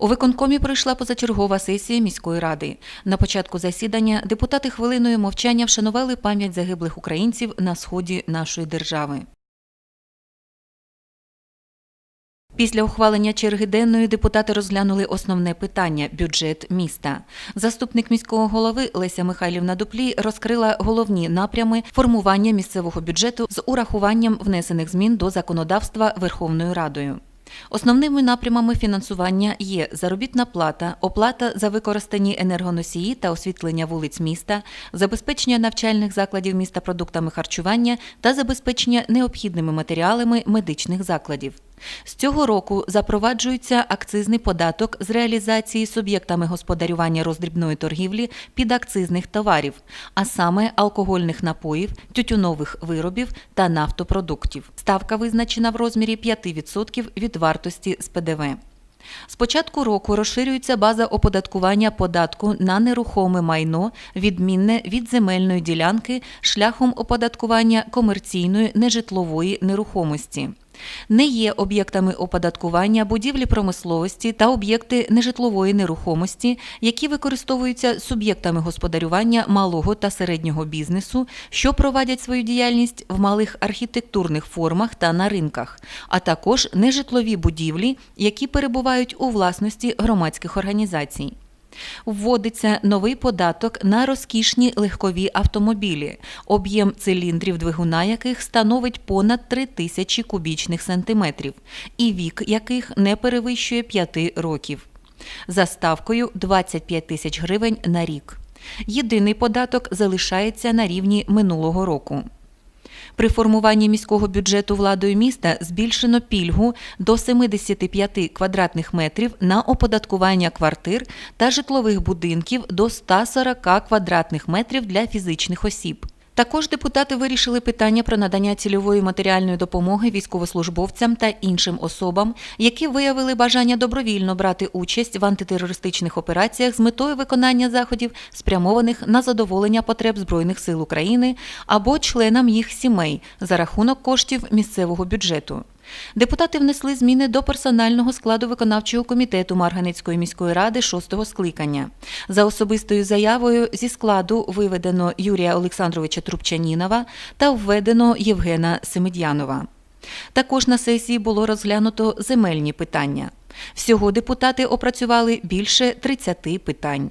У виконкомі пройшла позачергова сесія міської ради. На початку засідання депутати хвилиною мовчання вшанували пам'ять загиблих українців на сході нашої держави. Після ухвалення черги денної депутати розглянули основне питання бюджет міста. Заступник міського голови Леся Михайлівна Дуплі розкрила головні напрями формування місцевого бюджету з урахуванням внесених змін до законодавства Верховною Радою. Основними напрямами фінансування є заробітна плата, оплата за використані енергоносії та освітлення вулиць міста, забезпечення навчальних закладів міста продуктами харчування та забезпечення необхідними матеріалами медичних закладів. З цього року запроваджується акцизний податок з реалізації суб'єктами господарювання роздрібної торгівлі підакцизних товарів, а саме алкогольних напоїв, тютюнових виробів та нафтопродуктів. Ставка визначена в розмірі 5% від вартості з ПДВ. З початку року розширюється база оподаткування податку на нерухоме майно, відмінне від земельної ділянки шляхом оподаткування комерційної нежитлової нерухомості. Не є об'єктами оподаткування будівлі промисловості та об'єкти нежитлової нерухомості, які використовуються суб'єктами господарювання малого та середнього бізнесу, що провадять свою діяльність в малих архітектурних формах та на ринках, а також нежитлові будівлі, які перебувають у власності громадських організацій. Вводиться новий податок на розкішні легкові автомобілі, об'єм циліндрів двигуна яких становить понад 3 тисячі кубічних сантиметрів, і вік яких не перевищує 5 років. За ставкою 25 тисяч гривень на рік. Єдиний податок залишається на рівні минулого року. При формуванні міського бюджету владою міста збільшено пільгу до 75 квадратних метрів на оподаткування квартир та житлових будинків до 140 квадратних метрів для фізичних осіб. Також депутати вирішили питання про надання цільової матеріальної допомоги військовослужбовцям та іншим особам, які виявили бажання добровільно брати участь в антитерористичних операціях з метою виконання заходів, спрямованих на задоволення потреб Збройних сил України або членам їх сімей за рахунок коштів місцевого бюджету. Депутати внесли зміни до персонального складу виконавчого комітету Марганецької міської ради шостого скликання. За особистою заявою зі складу виведено Юрія Олександровича Трубчанінова та введено Євгена Семедянова. Також на сесії було розглянуто земельні питання. Всього депутати опрацювали більше 30 питань.